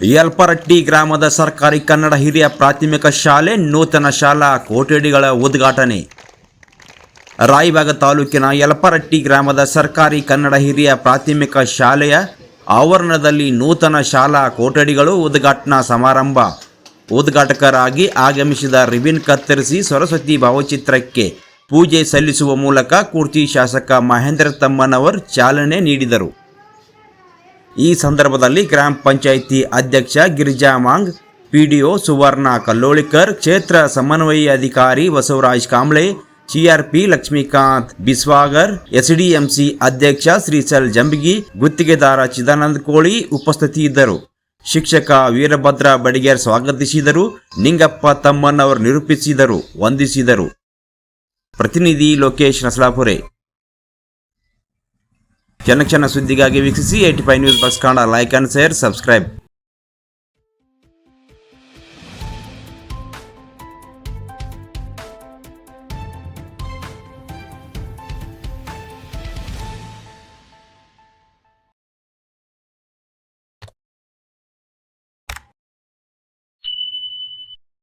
ಯಲ್ಪರಟ್ಟಿ ಗ್ರಾಮದ ಸರ್ಕಾರಿ ಕನ್ನಡ ಹಿರಿಯ ಪ್ರಾಥಮಿಕ ಶಾಲೆ, ನೂತನ ಶಾಲಾ ಕೊಠಡಿಗಳ ಉದ್ಘಾಟನೆ. ರಾಯಬಾಗ ತಾಲೂಕಿನ ಯಲ್ಪರಟ್ಟಿ ಗ್ರಾಮದ ಸರ್ಕಾರಿ ಕನ್ನಡ ಹಿರಿಯ ಪ್ರಾಥಮಿಕ ಶಾಲೆಯ ಆವರಣದಲ್ಲಿ ನೂತನ ಶಾಲಾ ಕೊಠಡಿಗಳು ಉದ್ಘಾಟನಾ ಸಮಾರಂಭ. ಉದ್ಘಾಟಕರಾಗಿ ಆಗಮಿಸಿದ ರಿಬಿನ್ ಕತ್ತರಿಸಿ ಸರಸ್ವತಿ ಭಾವಚಿತ್ರಕ್ಕೆ ಪೂಜೆ ಸಲ್ಲಿಸುವ ಮೂಲಕ ಕುರ್ತಿ ಶಾಸಕ ಮಹೇಂದ್ರ ತಮ್ಮನವರ್ ಚಾಲನೆ ನೀಡಿದರು. ಈ ಸಂದರ್ಭದಲ್ಲಿ ಗ್ರಾಮ ಪಂಚಾಯಿತಿ ಅಧ್ಯಕ್ಷ ಗಿರಿಜಾ ಮಾಂಗ್, ಪಿಡಿಒ ಸುವರ್ಣ ಕಲ್ಲೋಳಿಕರ್, ಕ್ಷೇತ್ರ ಸಮನ್ವಯ ಅಧಿಕಾರಿ Basavaraj Kamble C R P Lakshmikant Biswagar S D M C ಅಧ್ಯಕ್ಷ ಶ್ರೀಸಲ್ ಜಂಬಿಗಿ, ಗುತ್ತಿಗೆದಾರ ಚಿದಾನಂದ ಕೋಳಿ ಉಪಸ್ಥಿತಿಯಿದ್ದರು. ಶಿಕ್ಷಕ ವೀರಭದ್ರ ಬಡಿಗೇರ್ ಸ್ವಾಗತಿಸಿದರು. ನಿಂಗಪ್ಪ ತಮ್ಮನ್ನವರು ನಿರೂಪಿಸಿದರು, ವಂದಿಸಿದರು. ಪ್ರತಿನಿಧಿ ಲೋಕೇಶ್ ನಸಲಾಪುರೆ ಕ್ಷಣ ಕ್ಷಣ ಸುದ್ದಿಗಾಗಿ ವೀಕ್ಷಿಸಿ eighty five news bus Kannada like and share subscribe